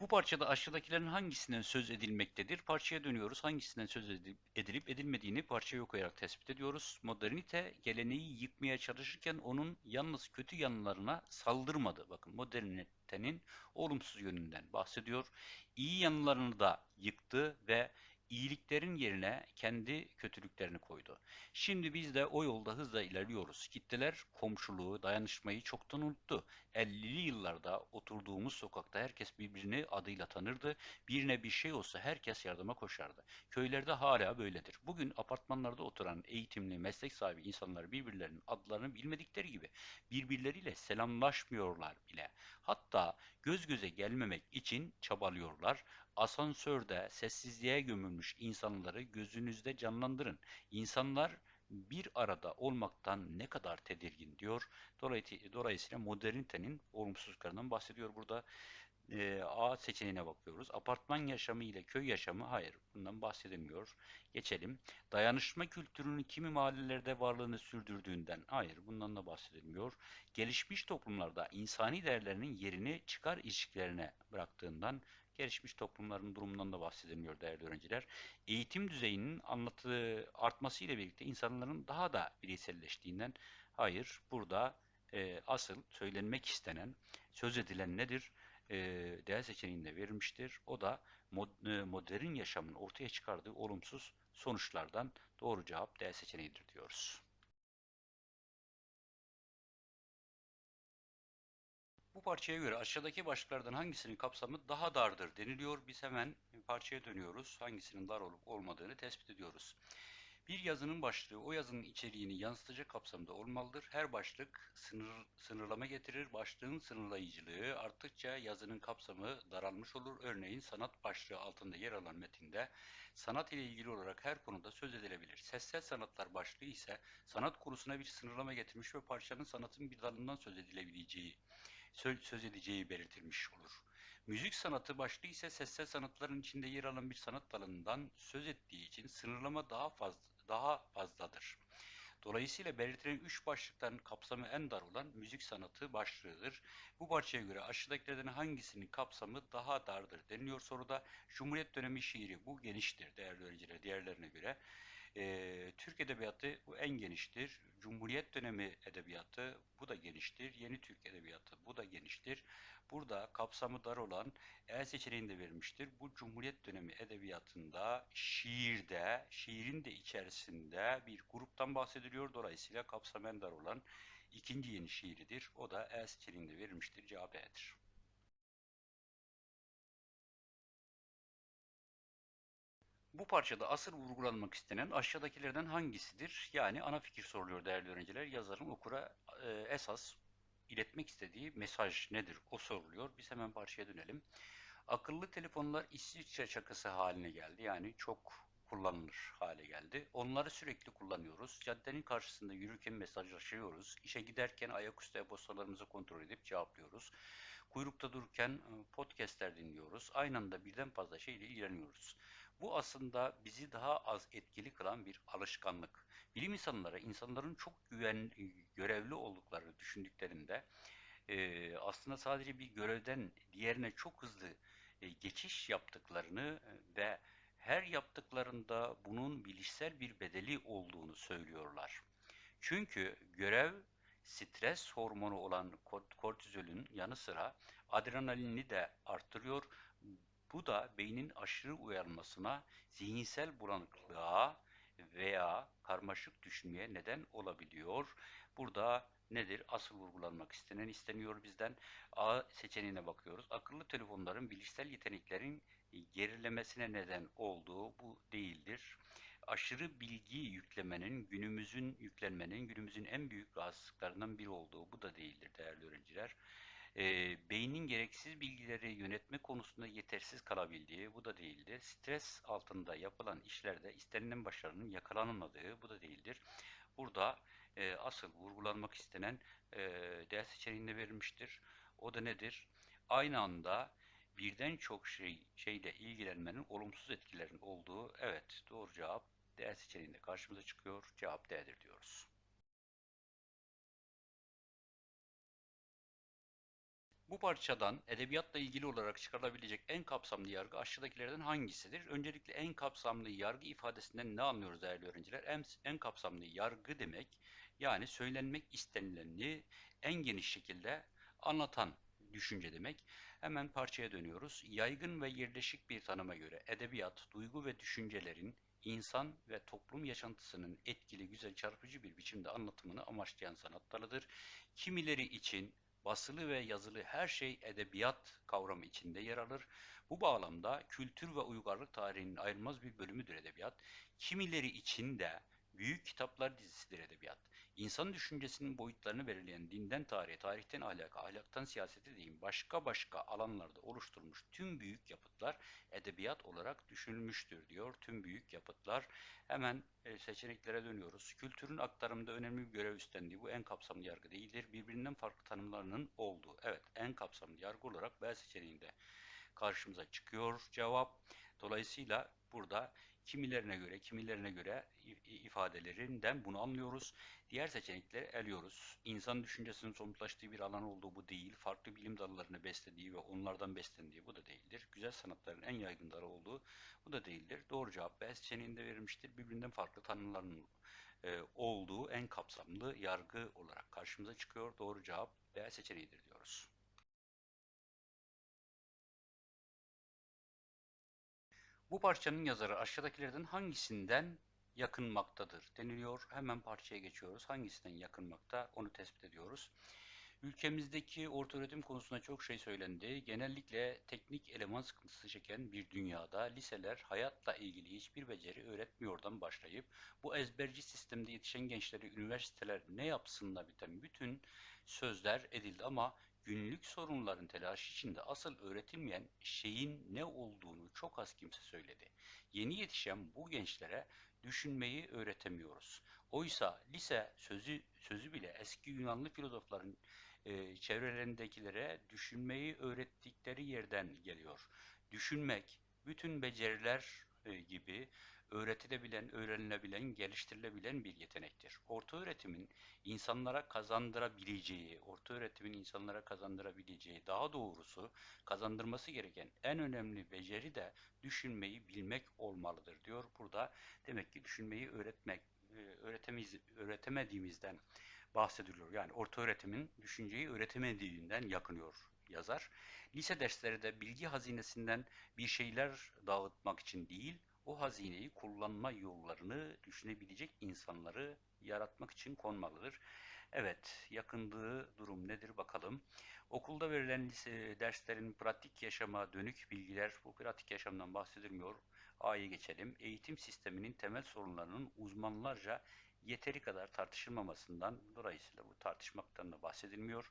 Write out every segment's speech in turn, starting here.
Bu parçada aşağıdakilerin hangisinden söz edilmektedir? Parçaya dönüyoruz. Hangisinden söz edilip, edilmediğini parçayı okuyarak tespit ediyoruz. Modernite geleneği yıkmaya çalışırken onun yalnız kötü yanlarına saldırmadı. Bakın modernitenin olumsuz yönünden bahsediyor. İyi yanlarını da yıktı ve iyiliklerin yerine kendi kötülüklerini koydu. Şimdi biz de o yolda hızla ilerliyoruz. Kitleler komşuluğu, dayanışmayı çoktan unuttu. 50'li yıllarda oturduğumuz sokakta herkes birbirini adıyla tanırdı. Birine bir şey olsa herkes yardıma koşardı. Köylerde hala böyledir. Bugün apartmanlarda oturan eğitimli, meslek sahibi insanlar birbirlerinin adlarını bilmedikleri gibi birbirleriyle selamlaşmıyorlar bile. Hatta göz göze gelmemek için çabalıyorlar. Asansörde sessizliğe gömülmüş insanları gözünüzde canlandırın. İnsanlar bir arada olmaktan ne kadar tedirgin diyor. Dolayısıyla modernitenin olumsuzluklarından bahsediyor burada. E, A seçeneğine bakıyoruz. Apartman yaşamı ile köy yaşamı hayır bundan bahsedilmiyor. Geçelim. Dayanışma kültürünün kimi mahallelerde varlığını sürdürdüğünden hayır bundan da bahsedilmiyor. Gelişmiş toplumlarda insani değerlerinin yerini çıkar ilişkilerine bıraktığından gelişmiş toplumların durumundan da bahsedilmiyor değerli öğrenciler. Eğitim düzeyinin anlatı artması ile birlikte insanların daha da bireyselleştiğinden hayır burada e, asıl söylenmek istenen, söz edilen nedir? E, değer seçeneğinde verilmiştir. O da mod, e, modern yaşamın ortaya çıkardığı olumsuz sonuçlardan doğru cevap değer seçeneğidir diyoruz. Bu parçaya göre aşağıdaki başlıklardan hangisinin kapsamı daha dardır deniliyor. Biz hemen parçaya dönüyoruz. Hangisinin dar olup olmadığını tespit ediyoruz. Bir yazının başlığı o yazının içeriğini yansıtacak kapsamda olmalıdır. Her başlık sınır, sınırlama getirir. Başlığın sınırlayıcılığı arttıkça yazının kapsamı daralmış olur. Örneğin sanat başlığı altında yer alan metinde sanat ile ilgili olarak her konuda söz edilebilir. Sessel sanatlar başlığı ise sanat konusuna bir sınırlama getirmiş ve parçanın sanatın bir dalından söz edilebileceği söz edeceği belirtilmiş olur. Müzik sanatı başlığı ise sessel sanatların içinde yer alan bir sanat dalından söz ettiği için sınırlama daha fazla daha fazladır. Dolayısıyla belirtilen üç başlıktan kapsamı en dar olan müzik sanatı başlığıdır. Bu parçaya göre aşağıdakilerden hangisinin kapsamı daha dardır deniliyor soruda. Cumhuriyet dönemi şiiri bu geniştir değerli öğrenciler diğerlerine göre. E, Türk Edebiyatı bu en geniştir. Cumhuriyet dönemi edebiyatı bu da geniştir. Yeni Türk Edebiyatı bu da geniştir. Burada kapsamı dar olan E seçeneğinde verilmiştir. Bu Cumhuriyet dönemi edebiyatında şiirde, şiirin de içerisinde bir gruptan bahsediliyor. Dolayısıyla kapsamı en dar olan ikinci yeni şiiridir. O da E seçeneğinde verilmiştir. Cevap E'dir. Bu parçada asıl vurgulanmak istenen aşağıdakilerden hangisidir? Yani ana fikir soruluyor değerli öğrenciler. Yazarın okura e, esas iletmek istediği mesaj nedir? O soruluyor. Biz hemen parçaya dönelim. Akıllı telefonlar İsviçre çakısı haline geldi. Yani çok kullanılır hale geldi. Onları sürekli kullanıyoruz. Caddenin karşısında yürürken mesajlaşıyoruz. İşe giderken ayaküstü e-postalarımızı kontrol edip cevaplıyoruz. Kuyrukta dururken e, podcastler dinliyoruz. Aynı anda birden fazla şeyle ilgileniyoruz. Bu aslında bizi daha az etkili kılan bir alışkanlık. Bilim insanları insanların çok güven görevli olduklarını düşündüklerinde e, aslında sadece bir görevden diğerine çok hızlı e, geçiş yaptıklarını ve her yaptıklarında bunun bilişsel bir bedeli olduğunu söylüyorlar. Çünkü görev stres hormonu olan kortizolün yanı sıra adrenalini de arttırıyor bu da beynin aşırı uyarılmasına, zihinsel bulanıklığa veya karmaşık düşünmeye neden olabiliyor. Burada nedir? Asıl vurgulanmak istenen isteniyor bizden. A seçeneğine bakıyoruz. Akıllı telefonların bilişsel yeteneklerin gerilemesine neden olduğu bu değildir. Aşırı bilgi yüklemenin, günümüzün yüklenmenin, günümüzün en büyük rahatsızlıklarından biri olduğu bu da değildir değerli öğrenciler e, beynin gereksiz bilgileri yönetme konusunda yetersiz kalabildiği bu da değildir. Stres altında yapılan işlerde istenilen başarının yakalanamadığı bu da değildir. Burada e, asıl vurgulanmak istenen e, değer seçeneğinde verilmiştir. O da nedir? Aynı anda birden çok şey şeyle ilgilenmenin olumsuz etkilerin olduğu evet doğru cevap değer seçeneğinde karşımıza çıkıyor. Cevap D'dir diyoruz. Bu parçadan edebiyatla ilgili olarak çıkarılabilecek en kapsamlı yargı aşağıdakilerden hangisidir? Öncelikle en kapsamlı yargı ifadesinden ne anlıyoruz değerli öğrenciler? En, en kapsamlı yargı demek yani söylenmek istenileni en geniş şekilde anlatan düşünce demek. Hemen parçaya dönüyoruz. Yaygın ve yerleşik bir tanıma göre edebiyat, duygu ve düşüncelerin insan ve toplum yaşantısının etkili, güzel, çarpıcı bir biçimde anlatımını amaçlayan sanat dalıdır. Kimileri için basılı ve yazılı her şey edebiyat kavramı içinde yer alır. Bu bağlamda kültür ve uygarlık tarihinin ayrılmaz bir bölümüdür edebiyat. Kimileri için de büyük kitaplar dizisidir edebiyat. İnsan düşüncesinin boyutlarını belirleyen dinden tarihe, tarihten ahlaka, ahlaktan siyasete değin başka başka alanlarda oluşturmuş tüm büyük yapıtlar edebiyat olarak düşünülmüştür diyor tüm büyük yapıtlar. Hemen e, seçeneklere dönüyoruz. Kültürün aktarımında önemli bir görev üstlendiği bu en kapsamlı yargı değildir. Birbirinden farklı tanımlarının olduğu. Evet en kapsamlı yargı olarak B seçeneğinde karşımıza çıkıyor cevap. Dolayısıyla burada kimilerine göre, kimilerine göre ifadelerinden bunu anlıyoruz. Diğer seçenekleri eliyoruz. İnsan düşüncesinin somutlaştığı bir alan olduğu bu değil. Farklı bilim dallarını beslediği ve onlardan beslendiği bu da değildir. Güzel sanatların en yaygın dalı olduğu bu da değildir. Doğru cevap B seçeneğinde verilmiştir. Birbirinden farklı tanımların e, olduğu en kapsamlı yargı olarak karşımıza çıkıyor. Doğru cevap B seçeneğidir diyoruz. Bu parçanın yazarı aşağıdakilerden hangisinden yakınmaktadır deniliyor. Hemen parçaya geçiyoruz. Hangisinden yakınmakta onu tespit ediyoruz. Ülkemizdeki ortaöğretim konusunda çok şey söylendi. Genellikle teknik eleman sıkıntısı çeken bir dünyada liseler hayatla ilgili hiçbir beceri öğretmiyordan başlayıp bu ezberci sistemde yetişen gençleri üniversiteler ne yapsınla biten bütün sözler edildi ama günlük sorunların telaşı içinde asıl öğretilmeyen şeyin ne olduğunu çok az kimse söyledi. Yeni yetişen bu gençlere düşünmeyi öğretemiyoruz. Oysa lise sözü, sözü bile eski Yunanlı filozofların e, çevrelerindekilere düşünmeyi öğrettikleri yerden geliyor. Düşünmek, bütün beceriler e, gibi öğretilebilen, öğrenilebilen, geliştirilebilen bir yetenektir. Orta öğretimin insanlara kazandırabileceği, orta öğretimin insanlara kazandırabileceği, daha doğrusu kazandırması gereken en önemli beceri de düşünmeyi bilmek olmalıdır diyor. Burada demek ki düşünmeyi öğretmek, e, öğretemeyiz, öğretemediğimizden bahsediliyor. Yani orta öğretimin düşünceyi öğretemediğinden yakınıyor yazar. Lise dersleri de bilgi hazinesinden bir şeyler dağıtmak için değil, o hazineyi kullanma yollarını düşünebilecek insanları yaratmak için konmalıdır. Evet, yakındığı durum nedir bakalım. Okulda verilen lise derslerin pratik yaşama dönük bilgiler, bu pratik yaşamdan bahsedilmiyor. A'ya geçelim. Eğitim sisteminin temel sorunlarının uzmanlarca yeteri kadar tartışılmamasından dolayısıyla bu tartışmaktan da bahsedilmiyor.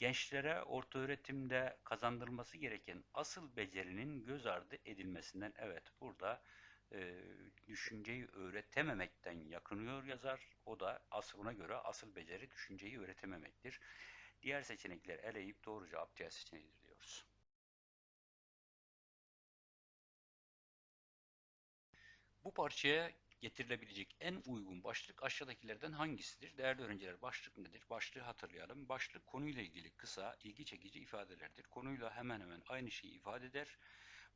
Gençlere orta öğretimde kazandırılması gereken asıl becerinin göz ardı edilmesinden evet burada e, düşünceyi öğretememekten yakınıyor yazar. O da aslına göre asıl beceri düşünceyi öğretememektir. Diğer seçenekler eleyip doğru cevap diğer seçeneğidir diyoruz. Bu parçaya getirilebilecek en uygun başlık aşağıdakilerden hangisidir? Değerli öğrenciler başlık nedir? Başlığı hatırlayalım. Başlık konuyla ilgili kısa, ilgi çekici ifadelerdir. Konuyla hemen hemen aynı şeyi ifade eder.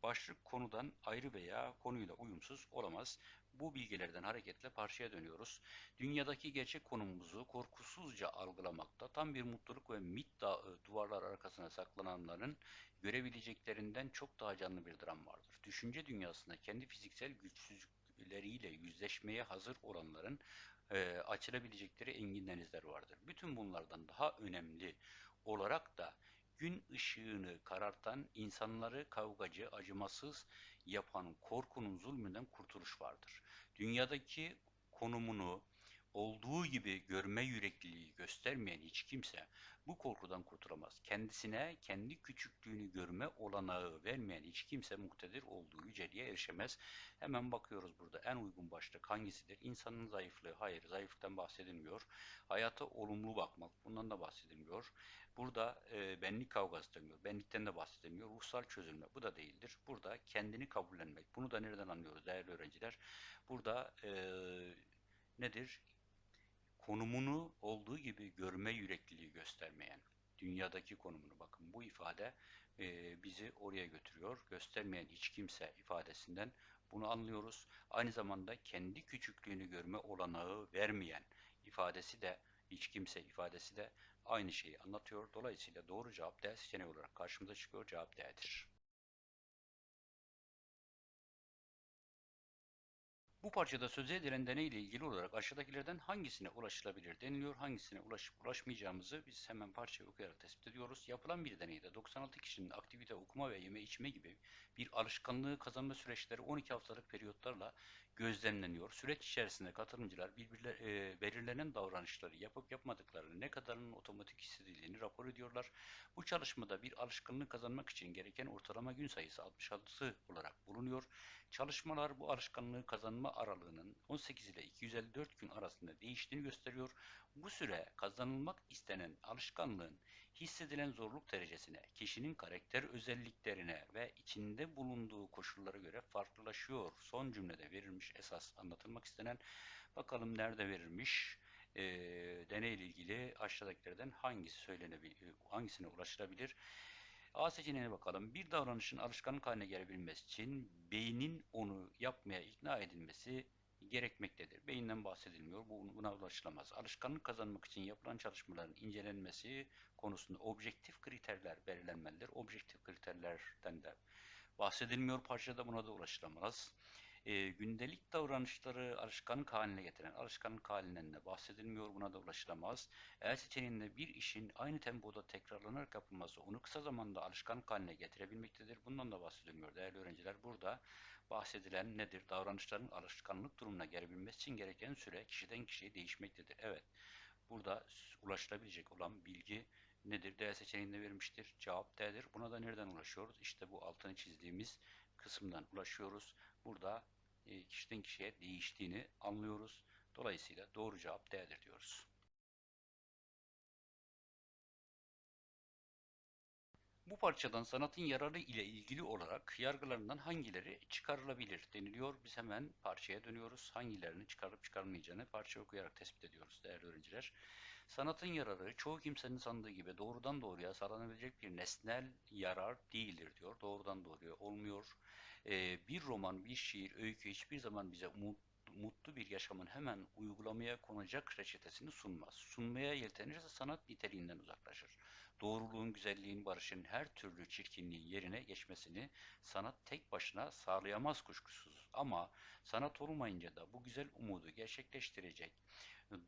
Başlık konudan ayrı veya konuyla uyumsuz olamaz. Bu bilgilerden hareketle parçaya dönüyoruz. Dünyadaki gerçek konumumuzu korkusuzca algılamakta tam bir mutluluk ve mit duvarlar arkasına saklananların görebileceklerinden çok daha canlı bir dram vardır. Düşünce dünyasında kendi fiziksel güçsüzlükleriyle yüzleşmeye hazır olanların e, açılabilecekleri engin denizler vardır. Bütün bunlardan daha önemli olarak da gün ışığını karartan, insanları kavgacı, acımasız yapan korkunun zulmünden kurtuluş vardır. Dünyadaki konumunu olduğu gibi görme yürekliliği göstermeyen hiç kimse bu korkudan kurtulamaz. Kendisine kendi küçüklüğünü görme olanağı vermeyen hiç kimse muktedir olduğu yüceliğe erişemez. Hemen bakıyoruz burada en uygun başlık hangisidir? İnsanın zayıflığı. Hayır zayıflıktan bahsedilmiyor. Hayata olumlu bakmak. Bundan da bahsedilmiyor. Burada e, benlik kavgası demiyor. Benlikten de bahsedilmiyor. Ruhsal çözülme. Bu da değildir. Burada kendini kabullenmek. Bunu da nereden anlıyoruz değerli öğrenciler? Burada e, nedir? Konumunu olduğu gibi görme yürekliliği göstermeyen, dünyadaki konumunu bakın. Bu ifade e, bizi oraya götürüyor. Göstermeyen hiç kimse ifadesinden bunu anlıyoruz. Aynı zamanda kendi küçüklüğünü görme olanağı vermeyen ifadesi de hiç kimse ifadesi de aynı şeyi anlatıyor. Dolayısıyla doğru cevap D seçeneği olarak karşımıza çıkıyor. Cevap D'dir. Bu parçada söze edilen deney ile ilgili olarak aşağıdakilerden hangisine ulaşılabilir deniliyor. Hangisine ulaşıp ulaşmayacağımızı biz hemen parçayı okuyarak tespit ediyoruz. Yapılan bir deneyde 96 kişinin aktivite, okuma ve yeme içme gibi bir alışkanlığı kazanma süreçleri 12 haftalık periyotlarla gözlemleniyor. Süreç içerisinde katılımcılar birbirler, e, belirlenen davranışları yapıp yapmadıklarını ne kadarının otomatik hissedildiğini rapor ediyorlar. Bu çalışmada bir alışkanlık kazanmak için gereken ortalama gün sayısı 66 olarak bulunuyor. Çalışmalar bu alışkanlığı kazanma aralığının 18 ile 254 gün arasında değiştiğini gösteriyor. Bu süre kazanılmak istenen alışkanlığın hissedilen zorluk derecesine, kişinin karakter özelliklerine ve içinde bulunduğu koşullara göre farklılaşıyor. Son cümlede verilmiş esas anlatılmak istenen bakalım nerede verilmiş e, deney ile ilgili aşağıdakilerden hangisi söylenebilir, hangisine ulaşılabilir? A seçeneğine bakalım. Bir davranışın alışkanlık haline gelebilmesi için beynin onu yapmaya ikna edilmesi gerekmektedir. Beyinden bahsedilmiyor. Bu, buna ulaşılamaz. Alışkanlık kazanmak için yapılan çalışmaların incelenmesi konusunda objektif kriterler belirlenmelidir. Objektif kriterlerden de bahsedilmiyor. Parçada buna da ulaşılamaz e, gündelik davranışları alışkanlık haline getiren alışkanlık halinden de bahsedilmiyor. Buna da ulaşılamaz. Eğer seçeneğinde bir işin aynı tempoda tekrarlanarak yapılması onu kısa zamanda alışkanlık haline getirebilmektedir. Bundan da bahsedilmiyor değerli öğrenciler. Burada bahsedilen nedir? Davranışların alışkanlık durumuna gelebilmesi için gereken süre kişiden kişiye değişmektedir. Evet. Burada ulaşılabilecek olan bilgi nedir? D seçeneğinde verilmiştir. Cevap D'dir. Buna da nereden ulaşıyoruz? İşte bu altını çizdiğimiz kısımdan ulaşıyoruz. Burada e, kişiden kişiye değiştiğini anlıyoruz. Dolayısıyla doğru cevap D'dir diyoruz. Bu parçadan sanatın yararı ile ilgili olarak yargılarından hangileri çıkarılabilir deniliyor. Biz hemen parçaya dönüyoruz. Hangilerini çıkarıp çıkarmayacağını parça okuyarak tespit ediyoruz değerli öğrenciler. Sanatın yararı çoğu kimsenin sandığı gibi doğrudan doğruya sağlanabilecek bir nesnel yarar değildir diyor. Doğrudan doğruya olmuyor. Ee, bir roman, bir şiir, öykü hiçbir zaman bize umut, mutlu bir yaşamın hemen uygulamaya konacak reçetesini sunmaz. Sunmaya yeltenirse sanat niteliğinden uzaklaşır. Doğruluğun, güzelliğin, barışın her türlü çirkinliğin yerine geçmesini sanat tek başına sağlayamaz kuşkusuz. Ama sanat olmayınca da bu güzel umudu gerçekleştirecek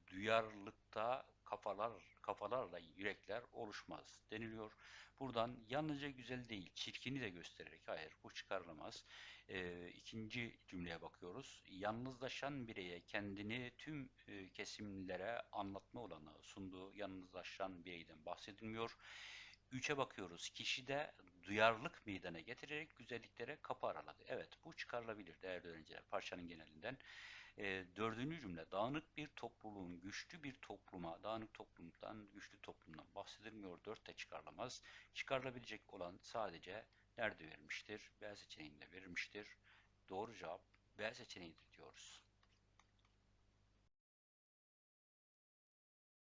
duyarlılıkta kafalar kafalarla yürekler oluşmaz deniliyor. Buradan yalnızca güzel değil, çirkini de göstererek hayır bu çıkarılamaz. E, ikinci cümleye bakıyoruz. Yalnızlaşan bireye kendini tüm e, kesimlere anlatma olanı sunduğu yalnızlaşan bireyden bahsedilmiyor. Üçe bakıyoruz. Kişide duyarlılık meydana getirerek güzelliklere kapı araladı. Evet bu çıkarılabilir değerli öğrenciler parçanın genelinden. E, dördüncü cümle dağınık bir topluluğun güçlü bir topluma, dağınık toplumdan, güçlü toplumdan bahsedilmiyor. Dörtte çıkarılamaz. Çıkarılabilecek olan sadece nerede verilmiştir? B seçeneğinde verilmiştir. Doğru cevap B seçeneğidir diyoruz.